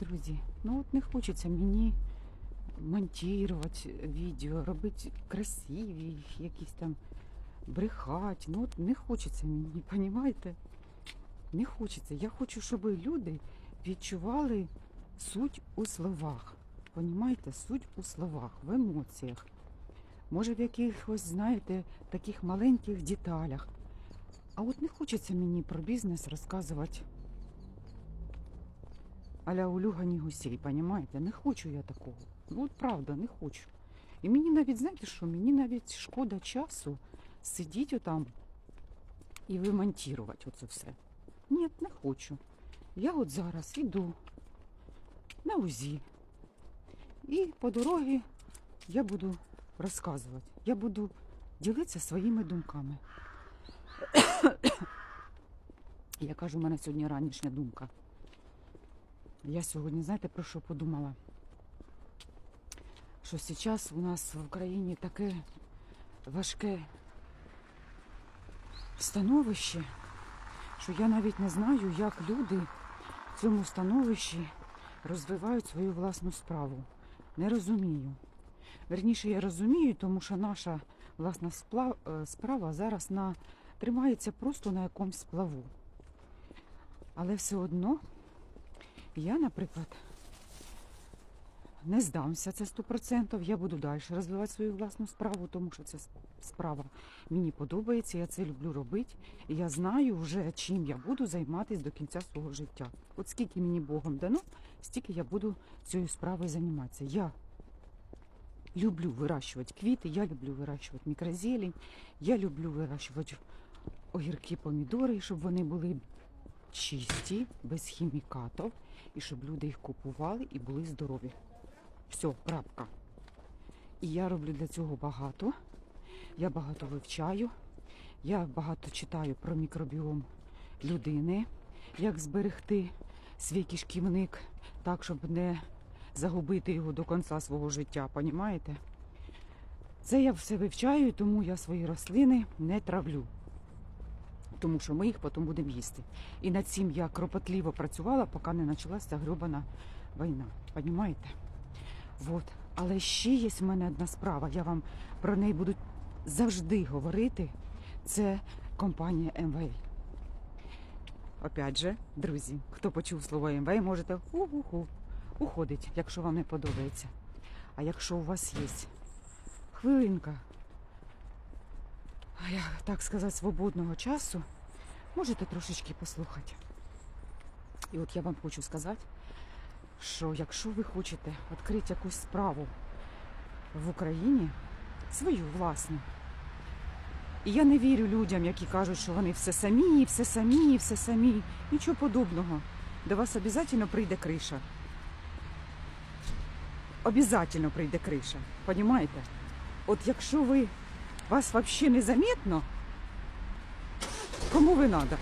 друзі, ну от не хочеться мені монтувати відео, робити красиві, якісь там брехати. Ну от не хочеться мені, понімаєте? Не хочеться. Я хочу, щоб люди відчували суть у словах. Понімаєте? Суть у словах, в емоціях. Може, в якихось, знаєте, таких маленьких деталях. А от не хочеться мені про бізнес розказувати аля улюгані гусей, понімаєте? Не хочу я такого. Ну от правда, не хочу. І мені навіть, знаєте що, мені навіть шкода часу сидіти отам і вимонтувати оце все. Ні, не хочу. Я от зараз іду на УЗІ. І по дорозі я буду розказувати. Я буду ділитися своїми думками. Я кажу, у мене сьогодні ранішня думка. Я сьогодні, знаєте, про що подумала? Що зараз у нас в Україні таке важке становище, що я навіть не знаю, як люди в цьому становищі розвивають свою власну справу. Не розумію. Верніше, я розумію, тому що наша власна е, справа зараз на, тримається просто на якомусь плаву. Але все одно я, наприклад, не здамся, це 100%. Я буду далі розвивати свою власну справу, тому що ця справа мені подобається, я це люблю робити. І я знаю вже, чим я буду займатися до кінця свого життя. От скільки мені Богом дано, стільки я буду цією справою займатися. Я люблю вирощувати квіти, я люблю вирощувати мікрозелень, я люблю вирощувати огірки, помідори, щоб вони були чисті, без хімікатів, і щоб люди їх купували і були здорові. Все, крапка. І я роблю для цього багато. Я багато вивчаю, я багато читаю про мікробіом людини, як зберегти свій кишківник так, щоб не загубити його до кінця свого життя, понімаєте? Це я все вивчаю, тому я свої рослини не травлю. Тому що ми їх потім будемо їсти. І над цим я кропотливо працювала, поки не почалася гребана війна. Понімаєте? Вот. Але ще є в мене одна справа. Я вам про неї буду завжди говорити. Це компанія МВ. Опять же, друзі, хто почув слово МВ, можете ху-ху-ху уходить, якщо вам не подобається. А якщо у вас є хвилинка, а я, так сказати, свободного часу, можете трошечки послухати. І от я вам хочу сказати, що якщо ви хочете відкрити якусь справу в Україні, свою власну, і я не вірю людям, які кажуть, що вони все самі, все самі, все самі. Нічого подобного. До вас обов'язково прийде криша. Обязательно прийде криша. Понімаєте? От якщо ви вас взагалі незаметно, кому ви треба?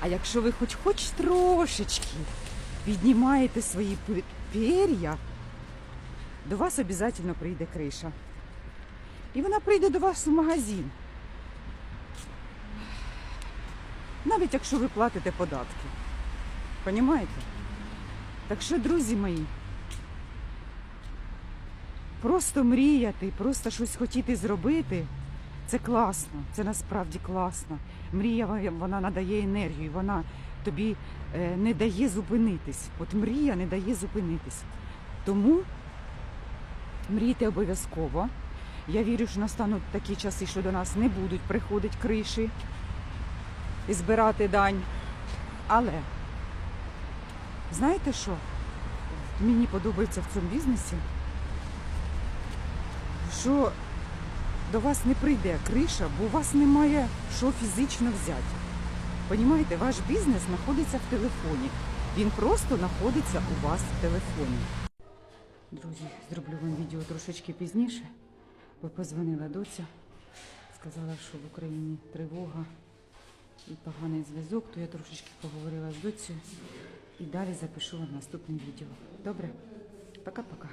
А якщо ви хоч хоч трошечки піднімаєте свої пе- пер'я, до вас обов'язково прийде криша. І вона прийде до вас в магазин. Навіть якщо ви платите податки. Понімаєте? Так що, друзі мої, просто мріяти, просто щось хотіти зробити, це класно, це насправді класно. Мрія вона- надає енергію, вона тобі е, не дає зупинитись. От мрія не дає зупинитись. Тому мрійте обов'язково. Я вірю, що настануть такі часи, що до нас не будуть приходити криші і збирати дань. Але знаєте що? Мені подобається в цьому бізнесі, що до вас не прийде криша, бо у вас немає що фізично взяти. Понімаєте, ваш бізнес знаходиться в телефоні. Він просто знаходиться у вас в телефоні. Друзі, зроблю вам відео трошечки пізніше, бо позвонила доця, сказала, що в Україні тривога і поганий зв'язок, то я трошечки поговорила з доцею і далі запишу вам наступне відео. Добре? Пока-пока.